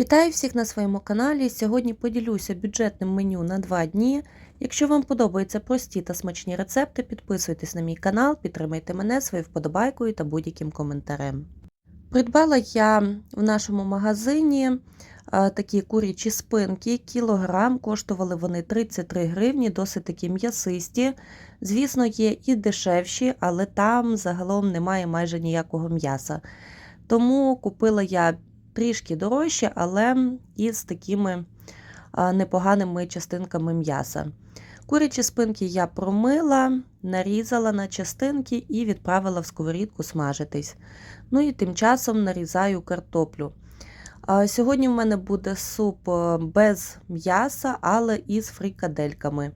Вітаю всіх на своєму каналі. Сьогодні поділюся бюджетним меню на 2 дні. Якщо вам подобаються прості та смачні рецепти, підписуйтесь на мій канал, підтримайте мене своєю вподобайкою та будь-яким коментарем. Придбала я в нашому магазині такі курячі спинки, кілограм, коштували вони 33 гривні, досить такі м'ясисті. Звісно, є і дешевші, але там загалом немає майже ніякого м'яса. Тому купила я трішки дорожче, але із такими непоганими частинками м'яса. Курячі спинки я промила, нарізала на частинки і відправила в сковорідку смажитись. Ну і тим часом нарізаю картоплю. Сьогодні в мене буде суп е, без м'яса, але із фрикадельками.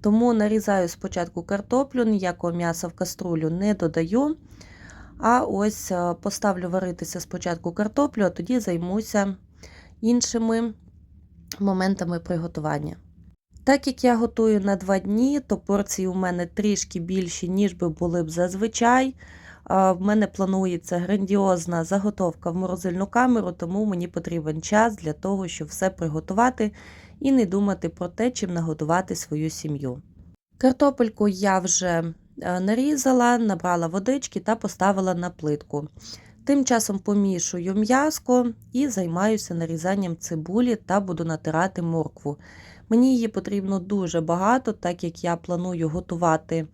Тому нарізаю спочатку картоплю, ніякого м'яса в каструлю не додаю. А ось е, поставлю варитися спочатку картоплю, а тоді займуся іншими моментами приготування. Так як я готую на 2 дні, то порції у мене трішки більші, ніж би були б зазвичай. В мене планується грандіозна заготовка в морозильну камеру, тому мені потрібен час для того, щоб все приготувати і не думати про те, чим нагодувати свою сім'ю. Картопельку я вже нарізала, набрала водички та поставила на плитку. Тим часом помішую м'язко і займаюся нарізанням цибулі та буду натирати моркву. Мені її потрібно дуже багато, так як я планую готувати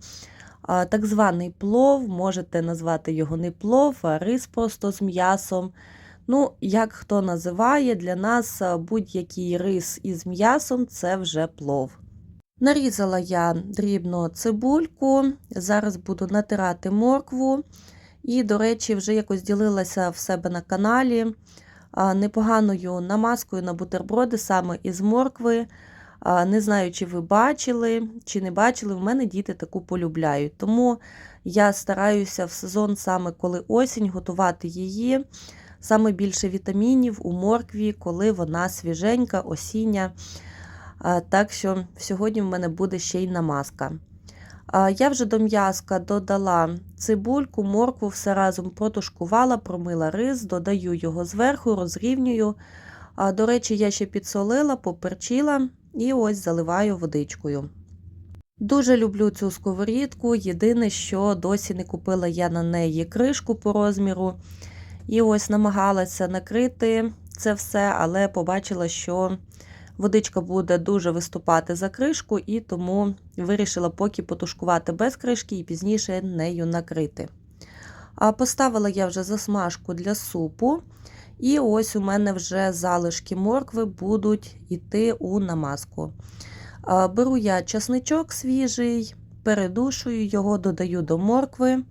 так званий плов, можете назвати його не плов, а рис просто з м'ясом. Ну, як хто називає, для нас будь-який рис із м'ясом це вже плов. Нарізала я дрібно цибульку, зараз буду натирати моркву. І, до речі, вже якось ділилася в себе на каналі непоганою намазкою на бутерброди саме із моркви. Не знаю, чи ви бачили, чи не бачили, в мене діти таку полюбляють. Тому я стараюся в сезон, саме коли осінь, готувати її. Саме більше вітамінів у моркві, коли вона свіженька, осіння. Так що сьогодні в мене буде ще й намазка. Я вже до м'язка додала цибульку, моркву, все разом протушкувала, промила рис, додаю його зверху, розрівнюю. До речі, я ще підсолила, поперчила і ось заливаю водичкою. Дуже люблю цю сковорідку. Єдине, що досі не купила я на неї кришку по розміру. І ось намагалася накрити це все, але побачила, що водичка буде дуже виступати за кришку, і тому вирішила поки потушкувати без кришки і пізніше нею накрити. А Поставила я вже засмажку для супу. І ось у мене вже залишки моркви будуть йти у намазку. Беру я часничок свіжий, передушую його, додаю до моркви.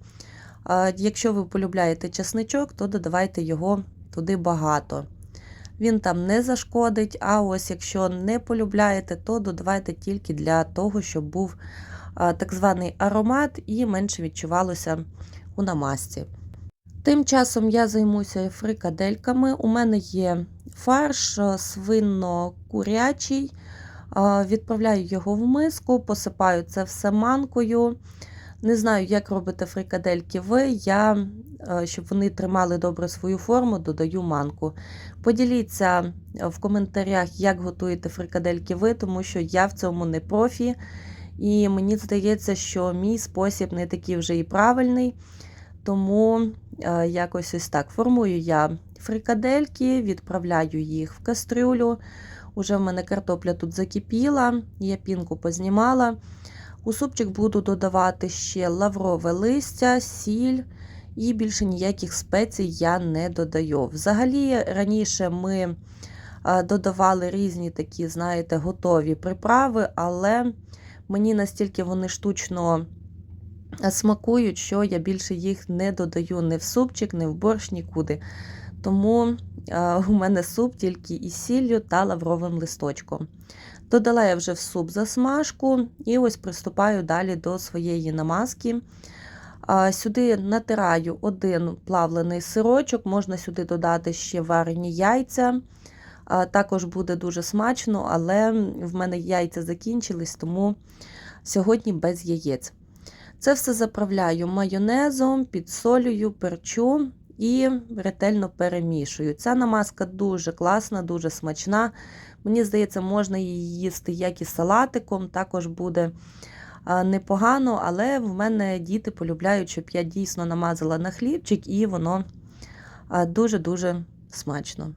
Якщо ви полюбляєте часничок, то додавайте його туди багато. Він там не зашкодить, а ось якщо не полюбляєте, то додавайте тільки для того, щоб був так званий аромат і менше відчувалося у намазці. Тим часом я займуся фрикадельками. У мене є фарш свинно-курячий, відправляю його в миску, посипаю це все манкою. Не знаю, як робити фрикадельки ви. Я, е, щоб вони тримали добре свою форму, додаю манку. Поділіться в коментарях, як готуєте фрикадельки ви, тому що я в цьому не профі. І мені здається, що мій спосіб не такий вже і правильний. Тому е, якось ось так формую я фрикадельки, відправляю їх в кастрюлю. Уже в мене картопля тут закипіла, я пінку познімала. У супчик буду додавати ще лаврове листя, сіль і більше ніяких спецій я не додаю. Взагалі, раніше ми е, додавали різні такі, знаєте, готові приправи, але мені настільки вони штучно смакують, що я більше їх не додаю ні в супчик, ні в борщ, нікуди. Тому у мене суп тільки із сіллю та лавровим листочком. Додала я вже в суп засмажку і ось приступаю далі до своєї намазки. Сюди натираю один плавлений сирочок, можна сюди додати ще варені яйця. Також буде дуже смачно, але в мене яйця закінчились, тому сьогодні без яєць. Це все заправляю майонезом, підсолюю, перчу і ретельно перемішую. Ця намазка дуже класна, дуже смачна. Мені здається, можна її їсти як і салатиком, також буде непогано, але в мене діти полюбляють, щоб я дійсно намазала на хлібчик, і воно дуже-дуже смачно.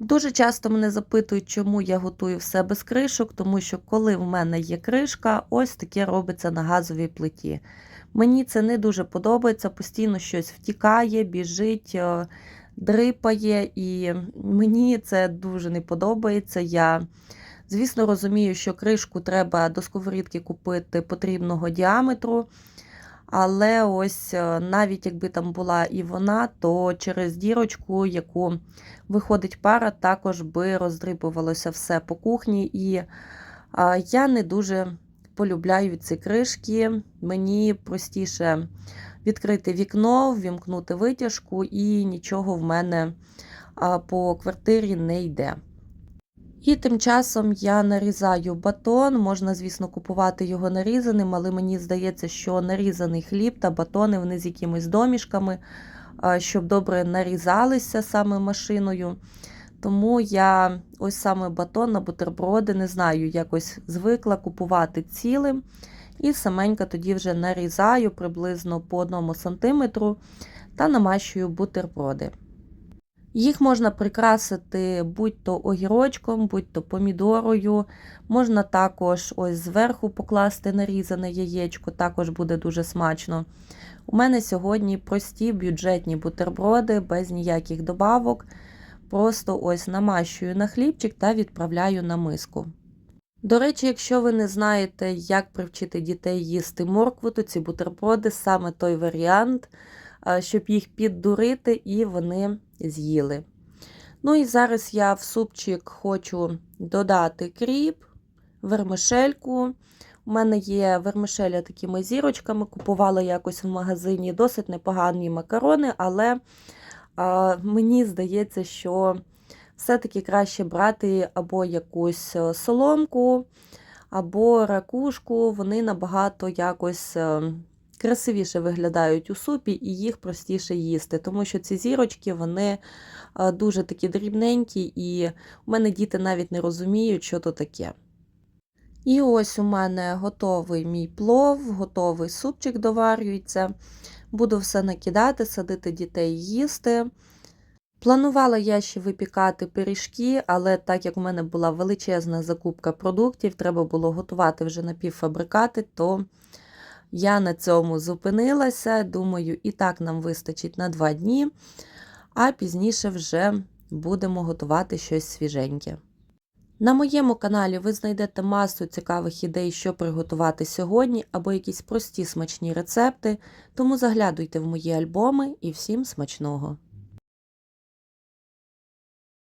Дуже часто мене запитують, чому я готую все без кришок, тому що коли в мене є кришка, ось таке робиться на газовій плиті. Мені це не дуже подобається, постійно щось втікає, біжить, е, дрипає, і мені це дуже не подобається. Я, звісно, розумію, що кришку треба до сковорідки купити потрібного діаметру. Але ось е, навіть якби там була і вона, то через дірочку, яку виходить пара, також би роздрибувалося все по кухні. І я не дуже полюбляю ці кришки. Мені простіше відкрити вікно, ввімкнути витяжку, і нічого в мене по квартирі не йде. І тим часом я нарізаю батон. Можна, звісно, купувати його нарізаним, але мені здається, що нарізаний хліб та батони вони з якимись домішками, щоб добре нарізалися саме машиною. Тому я ось саме батон на бутерброди, не знаю, якось звикла купувати цілим. І саменька тоді вже нарізаю приблизно по 1 см та намащую бутерброди. Їх можна прикрасити будь-то огірочком, будь-то помідорою. Можна також ось зверху покласти нарізане яєчко, також буде дуже смачно. У мене сьогодні прості бюджетні бутерброди, без ніяких добавок. Просто ось намащую на хлібчик та відправляю на миску. До речі, якщо ви не знаєте, як привчити дітей їсти моркву, то ці бутерброди саме той варіант, щоб їх піддурити і вони з'їли. Ну і зараз я в супчик хочу додати кріп, вермишельку. У мене є вермишеля такими зірочками, купувала якось в магазині досить непогані макарони, але а, мені здається, що все-таки краще брати або якусь е, соломку, або ракушку, вони набагато якось е, красивіше виглядають у супі і їх простіше їсти, тому що ці зірочки вони е, дуже такі дрібненькі, і у мене діти навіть не розуміють, що то таке. І ось у мене готовий мій плов, готовий супчик доварюється. Буду все накидати, садити дітей їсти. Планувала я ще випікати пиріжки, але так як у мене була величезна закупка продуктів, треба було готувати вже напівфабрикати, то я на цьому зупинилася. Думаю, і так нам вистачить на два дні, а пізніше вже будемо готувати щось свіженьке. На моєму каналі ви знайдете масу цікавих ідей, що приготувати сьогодні, або якісь прості смачні рецепти, тому заглядуйте в мої альбоми і всім смачного!